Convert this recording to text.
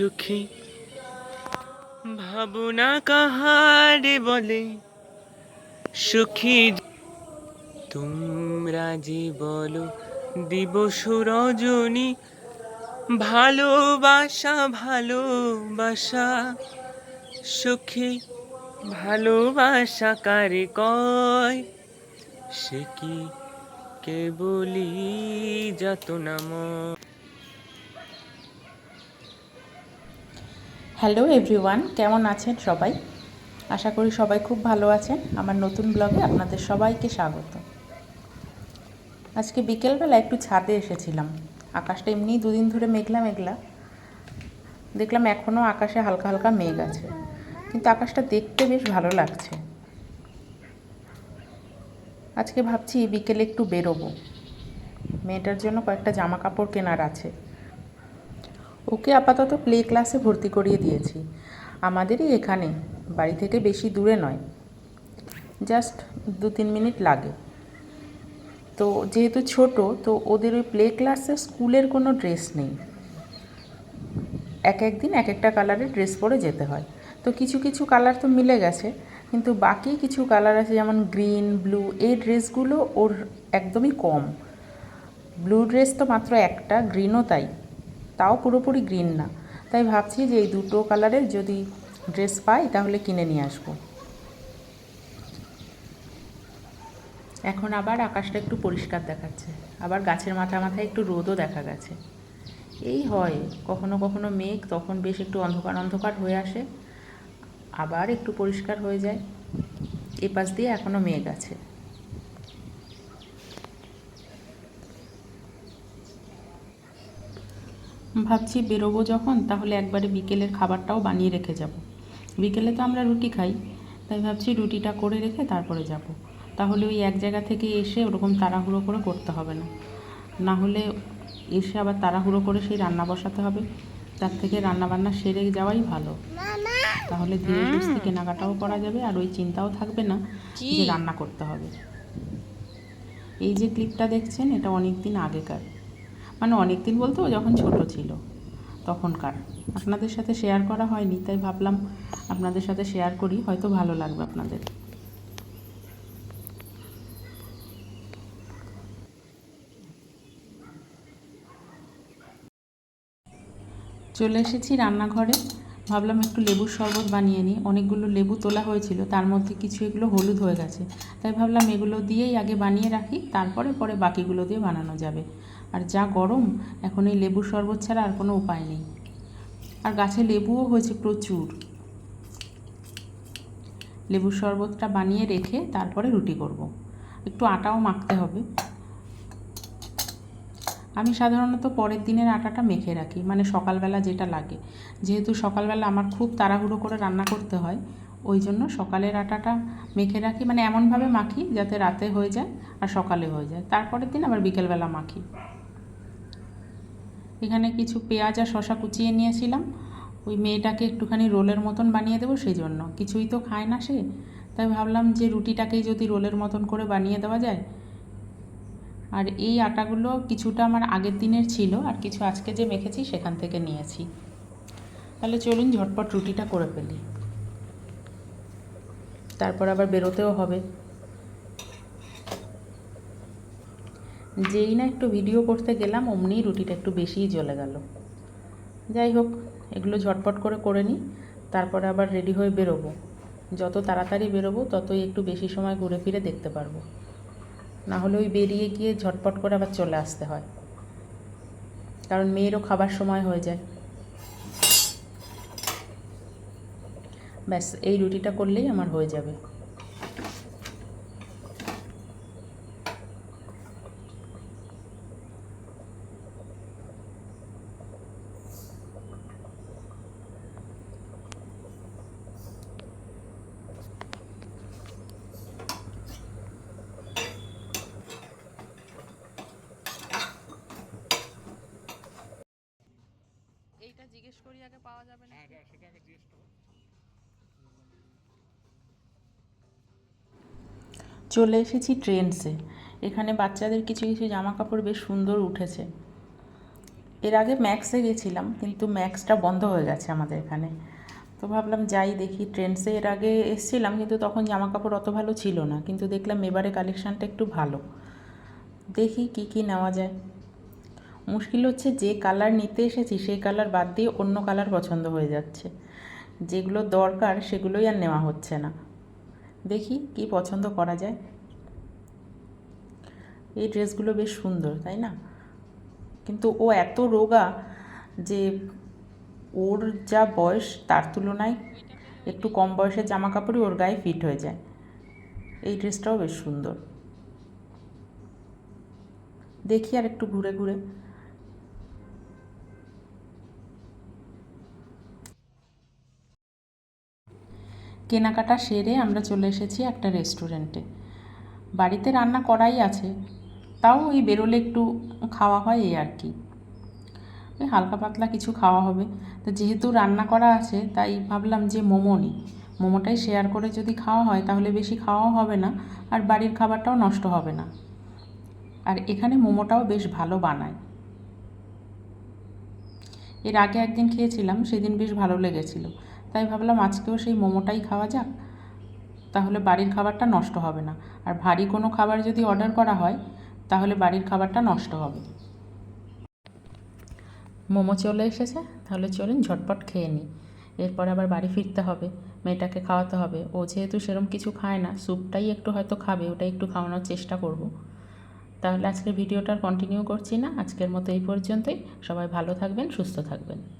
সুখী। ভাবনা কাহারে বলে, সুখী তোমরা যে বলো দিবস রজনী, ভালোবাসা ভালোবাসা, সুখী, ভালোবাসা কারে কয়? সে কি কেবলি যত হ্যালো এভরিওয়ান কেমন আছেন সবাই? আশা করি সবাই খুব ভালো আছেন। আমার নতুন ব্লগে আপনাদের সবাইকে স্বাগত। আজকে বিকেলবেলা একটু ছাদে এসেছিলাম। আকাশটা এমনিই দুদিন ধরে মেঘলা মেঘলা। দেখলাম এখনও আকাশে হালকা হালকা মেঘ আছে। কিন্তু আকাশটা দেখতে বেশ ভালো লাগছে। আজকে ভাবছি বিকেলে একটু বেরোবো। মেয়েটার জন্য কয়েকটা জামা কাপড় কেনার আছে। ওকে আপাতত প্লে ক্লাসে ভর্তি করিয়ে দিয়েছি। আমাদেরই এখানে, বাড়ি থেকে বেশি দূরে নয়। জাস্ট দু তিন মিনিট লাগে। তো যেহেতু ছোট, তো ওদের ওই প্লে ক্লাসে স্কুলের কোনো ড্রেস নেই। এক এক দিন এক একটা কালারের ড্রেস পরে যেতে হয়। তো কিছু কিছু কালার তো মিলে গেছে, কিন্তু বাকি কিছু কালার আছে যেমন গ্রিন, ব্লু, এই ড্রেসগুলো ওর একদমই কম। ব্লু ড্রেস তো মাত্র একটা, গ্রিনও তাই। তাও পুরোপুরি গ্রিন না। তাই ভাবছি যে এই দুটো কালারের যদি ড্রেস পাই তাহলে কিনে নিয়ে আসব। এখন আবার আকাশটা একটু পরিষ্কার দেখাচ্ছে। আবার গাছের মাথা মাথায় একটু রোদও দেখা গেছে। এই হয়, কখনো কখনো মেঘ, তখন বেশ একটু অন্ধকার অন্ধকার হয়ে আসে। আবার একটু পরিষ্কার হয়ে যায়। এ পাশ দিয়ে এখনও মেঘ আছে। ভাবছি বেরোবো যখন তাহলে একবারে বিকেলের খাবারটাও বানিয়ে রেখে যাব। বিকেলে তো আমরা রুটি খাই তাই ভাবছি রুটিটা করে রেখে তারপরে যাব। তাহলে ওই এক জায়গা থেকে এসে ওরকম তাড়াহুড়ো করে করতে হবে না। না হলে এসে আবার তাড়াহুড়ো করে সেই রান্না বসাতে হবে। তার থেকে রান্না বান্না সেরে যাওয়াই ভালো। তাহলে ধীরে সুস্থে কেনাকাটাও করা যাবে আর ওই চিন্তাও থাকবে না যে রান্না করতে হবে। এই যে ক্লিপটা দেখছেন এটা অনেক দিন আগেকার। মানে অনেক দিন বলতে ও যখন ছোট ছিল, তখনকার। আপনাদের সাথে শেয়ার করা হয়নি, তাই ভাবলাম আপনাদের সাথে শেয়ার করি, হয়তো ভালো লাগবে আপনাদের। চলে এসেছি রান্নাঘরে। ভাবলাম একটু লেবুর শরবত বানিয়ে নিই। অনেকগুলো লেবু তোলা হয়েছিল, তার মধ্যে কিছু এগুলো হলুদ হয়ে গেছে। তাই ভাবলাম এগুলো দিয়েই আগে বানিয়ে রাখি, তারপরে পরে বাকিগুলো দিয়ে বানানো যাবে। আর যা গরম, এখন এই লেবুর শরবত ছাড়া আর কোনো উপায় নেই। আর গাছে লেবুও হয়েছে প্রচুর। লেবুর শরবতটা বানিয়ে রেখে তারপরে রুটি করব। একটু আটাও মাখতে হবে। আমি সাধারণত পরের দিনের আটাটা মেখে রাখি মানে সকালবেলা যেটা লাগে। যেহেতু সকালবেলা আমার খুব তাড়াহুড়ো করে রান্না করতে হয়, ওই জন্য সকালের আটাটা মেখে রাখি। মানে এমনভাবে মাখি যাতে রাতে হয়ে যায় আর সকালে হয়ে যায়। তারপরের দিন আবার বিকেলবেলা মাখি। এখানে কিছু পেঁয়াজ আর শশা কুচিয়ে নিয়েছিলাম। ওই মেয়েটাকে একটুখানি রোলের মতন বানিয়ে দেবো সেই জন্য কিছুই তো খায় না সে। তাই ভাবলাম যে রুটিটাকেই যদি রোলের মতন করে বানিয়ে দেওয়া যায়। আর এই আটাগুলো কিছুটা আমার আগের দিনের ছিল আর কিছু আজকে যে মেখেছি সেখান থেকে নিয়েছি। তাহলে চলুন ঝটপট রুটিটা করে ফেলি। তারপর আবার বেরোতেও হবে। যেই না একটু ভিডিও করতে গেলাম, অমনি রুটিটা একটু বেশিই জ্বলে গেল। যাই হোক, এগুলো ঝটপট করে করে নিই, তারপরে আবার রেডি হয়ে বেরোবো। যত তাড়াতাড়ি বেরোবো, ততই একটু বেশি সময় ঘুরে ফিরে দেখতে পারব। না হলে ওই বেরিয়ে গিয়ে ঝটপট করে আবার চলে আসতে হয়। কারণ মেয়েরও খাবার সময় হয়ে যায়। ব্যাস, এই রুটিটা করলেই আমার হয়ে যাবে এইটা জিজ্ঞেস করি আগে পাওয়া যাবে না। চলে এসেছি ট্রেন্ডসে। এখানে বাচ্চাদের কিছু কিছু জামা কাপড় বেশ সুন্দর উঠেছে। এর আগে ম্যাক্সে গেছিলাম কিন্তু ম্যাক্সটা বন্ধ হয়ে গেছে আমাদের এখানে। তো ভাবলাম যাই দেখি ট্রেন্ডসে এর আগে এসছিলাম কিন্তু তখন জামা কাপড় অত ভালো ছিল না। কিন্তু দেখলাম এবারে কালেকশানটা একটু ভালো। দেখি কি কি নেওয়া যায়। মুশকিল হচ্ছে যে কালার নিতে এসেছি, সেই কালার বাদ দিয়ে অন্য কালার পছন্দ হয়ে যাচ্ছে। যেগুলো দরকার সেগুলোই আর নেওয়া হচ্ছে না। দেখি কি পছন্দ করা যায়। এই ড্রেসগুলো বেশ সুন্দর, তাই না? কিন্তু ও এত রোগা যে ওর যা বয়স তার তুলনায় একটু কম বয়সের জামা কাপড়ই ওর গায়ে ফিট হয়ে যায়। এই ড্রেসটাও বেশ সুন্দর। দেখি আর একটু ঘুরে ঘুরে। কেনাকাটা সেরে আমরা চলে এসেছি একটা রেস্টুরেন্টে। বাড়িতে রান্না করাই আছে, তাও ওই বেরোলে একটু খাওয়া হয় এই আর কি। ওই হালকা পাতলা কিছু খাওয়া হবে। তো যেহেতু রান্না করা আছে, তাই ভাবলাম যে মোমো নিই। মোমোটাই শেয়ার করে যদি খাওয়া হয়, তাহলে বেশি খাওয়াও হবে না, আর বাড়ির খাবারটাও নষ্ট হবে না। আর এখানে মোমোটাও বেশ ভালো বানায়। এর আগে একদিন খেয়েছিলাম, সেদিন বেশ ভালো লেগেছিল। তাই ভাবলাম আজকেও সেই মোমোটাই খাওয়া যাক। তাহলে বাড়ির খাবারটা নষ্ট হবে না। আর ভারী কোনো খাবার যদি অর্ডার করা হয়, তাহলে বাড়ির খাবারটা নষ্ট হবে। মোমো চলে এসেছে, তাহলে চলুন ঝটপট খেয়ে নিই। এরপর আবার বাড়ি ফিরতে হবে, মেয়েটাকে খাওয়াতে হবে। ও যেহেতু সেরম কিছু খায় না, স্যুপটাই একটু হয়তো খাবে ওটাই একটু খাওয়ানোর চেষ্টা করব। তাহলে আজকের ভিডিওটার কন্টিনিউ করছি না। আজকের মতো এই পর্যন্তই। সবাই ভালো থাকবেন, সুস্থ থাকবেন।